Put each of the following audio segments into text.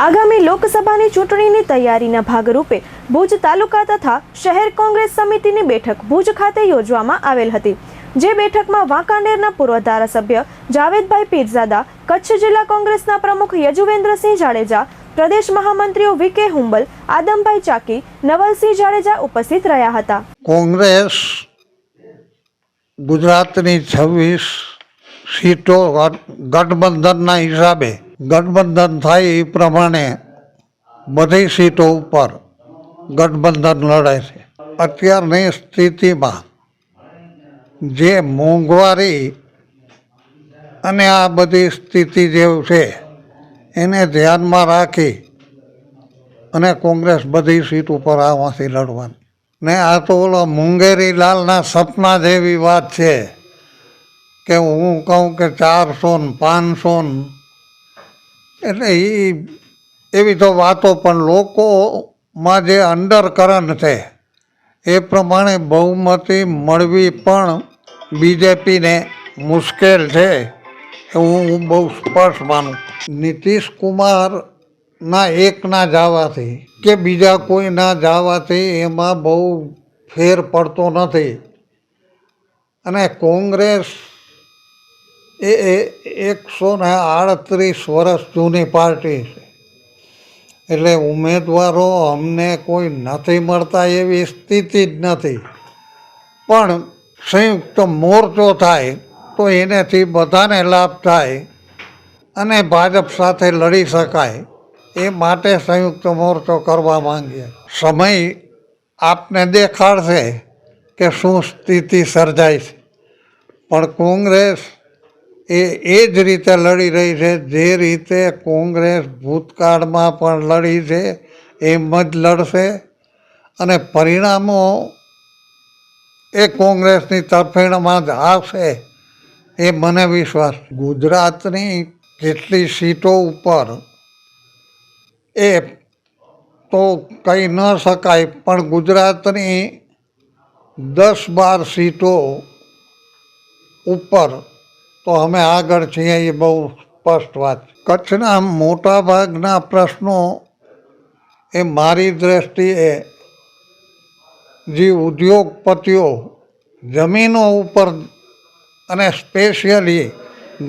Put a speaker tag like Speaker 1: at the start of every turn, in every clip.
Speaker 1: આગામી લોકસભાની ચૂંટણીની તૈયારીના ભાગરૂપે ભુજ તાલુકા તથા શહેર કોંગ્રેસ સમિતિની બેઠક ભુજ ખાતે યોજવામાં આવેલ હતી. જે બેઠકમાં વાંકાનેરના પૂર્વ ધારાસભ્ય જાવેદભાઈ પીરઝાદા, કચ્છ જિલ્લા કોંગ્રેસના પ્રમુખ યજુવેન્દ્રસિંહ જાડેજા, પ્રદેશ મહામંત્રીઓ વી કે હુંબલ, આદમભાઈ ચાકી, નવલસિંહ જાડેજા ઉપસ્થિત રહ્યા હતા.
Speaker 2: કોંગ્રેસ ગુજરાતની છવ્વીસ સીટો ગઠ- ગઠબંધનના હિસાબે ગઠબંધન થાય એ પ્રમાણે બધી સીટો ઉપર ગઠબંધન લડે છે. અત્યારની સ્થિતિમાં જે મોંઘવારી અને આ બધી સ્થિતિ જેવું છે, એને ધ્યાનમાં રાખી અને કોંગ્રેસ બધી સીટ ઉપર આમાંથી લડવાની. ને આ તો ઓલો મુંગેરીલાલના સપના જેવી વાત છે કે હું કહું કે ચારસો ને પાંચસો ને એટલે એ એવી તો વાતો પણ લોકોમાં જે અંડર કરંટ છે, એ પ્રમાણે બહુમતી મળવી પણ બીજેપીને મુશ્કેલ છે હું બહુ સ્પષ્ટ માનું. નીતિશ કુમારના એકના જવાથી કે બીજા કોઈના જવાથી એમાં બહુ ફેર પડતો નથી. અને કોંગ્રેસ એ એકસો ને આડત્રીસ વર્ષ જૂની પાર્ટી છે. એટલે ઉમેદવારો અમને કોઈ નથી મળતા એવી સ્થિતિ જ નથી. પણ સંયુક્ત મોરચો થાય તો એનેથી બધાને લાભ થાય અને ભાજપ સાથે લડી શકાય એ માટે સંયુક્ત મોરચો કરવા માંગીએ. સમય આપને દેખાડશે કે શું સ્થિતિ સર્જાય છે. પણ કોંગ્રેસ એ એ જ રીતે લડી રહી છે. જે રીતે કોંગ્રેસ ભૂતકાળમાં પણ લડી છે, એમ જ લડશે. અને પરિણામો એ કોંગ્રેસની તરફેણમાં જ આવશે, એ મને વિશ્વાસ ગુજરાતની કેટલી સીટો ઉપર એ તો કહી ન શકાય, પણ ગુજરાતની દસ બાર સીટો ઉપર તો અમે આગળ છીએ એ બહુ સ્પષ્ટ વાત. કચ્છના મોટાભાગના પ્રશ્નો એ મારી દ્રષ્ટિએ જે ઉદ્યોગપતિઓ જમીનો ઉપર અને સ્પેશિયલી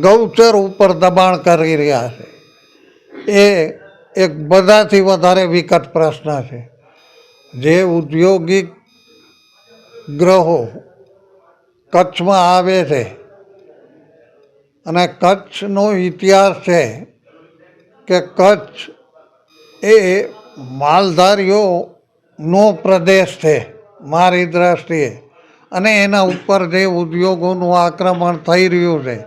Speaker 2: ગૌચર ઉપર દબાણ કરી રહ્યા છે, એ એક બધાથી વધારે વિકટ પ્રશ્ન છે જે ઔદ્યોગિક ગ્રહો કચ્છમાં આવે છે અને કચ્છનો ઇતિહાસ છે કે કચ્છ એ માલધારીઓનો પ્રદેશ છે, મારી દ્રષ્ટિએ. અને એના ઉપર જે ઉદ્યોગોનું આક્રમણ થઈ રહ્યું છે,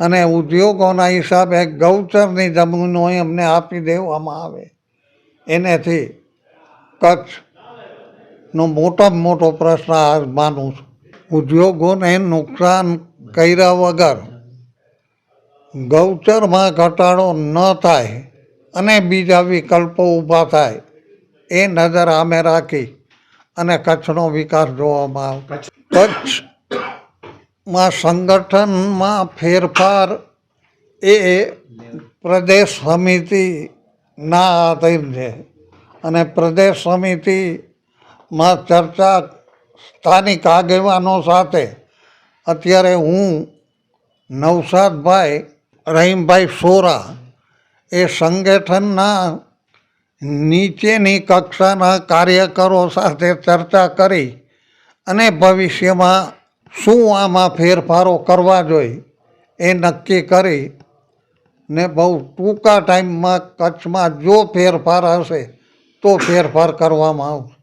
Speaker 2: અને ઉદ્યોગોના હિસાબે ગૌચરની જમીનો એમને આપી દેવામાં આવે. એનેથી કચ્છનો મોટામાં મોટો પ્રશ્ન આ માનું છું. ઉદ્યોગોને નુકસાન કર્યા વગર ગૌચરમાં ઘટાડો ન થાય અને બીજા વિકલ્પો ઊભા થાય, એ નજર આમે રાખી અને કચ્છનો વિકાસ જોવામાં આવે કચ્છમાં સંગઠનમાં ફેરફાર, એ પ્રદેશ સમિતિના આધીન છે. અને પ્રદેશ સમિતિમાં ચર્ચા સ્થાનિક આગેવાનો સાથે, અત્યારે હું નવસાદભાઈ રહીમભાઈ સોરા એ સંગઠનના નીચેની કક્ષાના કાર્યકરો સાથે ચર્ચા કરી અને ભવિષ્યમાં શું આમાં ફેરફારો કરવા જોઈએ એ નક્કી કરી ને બહુ ટૂંકા ટાઈમમાં કચ્છમાં જો ફેરફાર હશે તો ફેરફાર કરવામાં આવશે.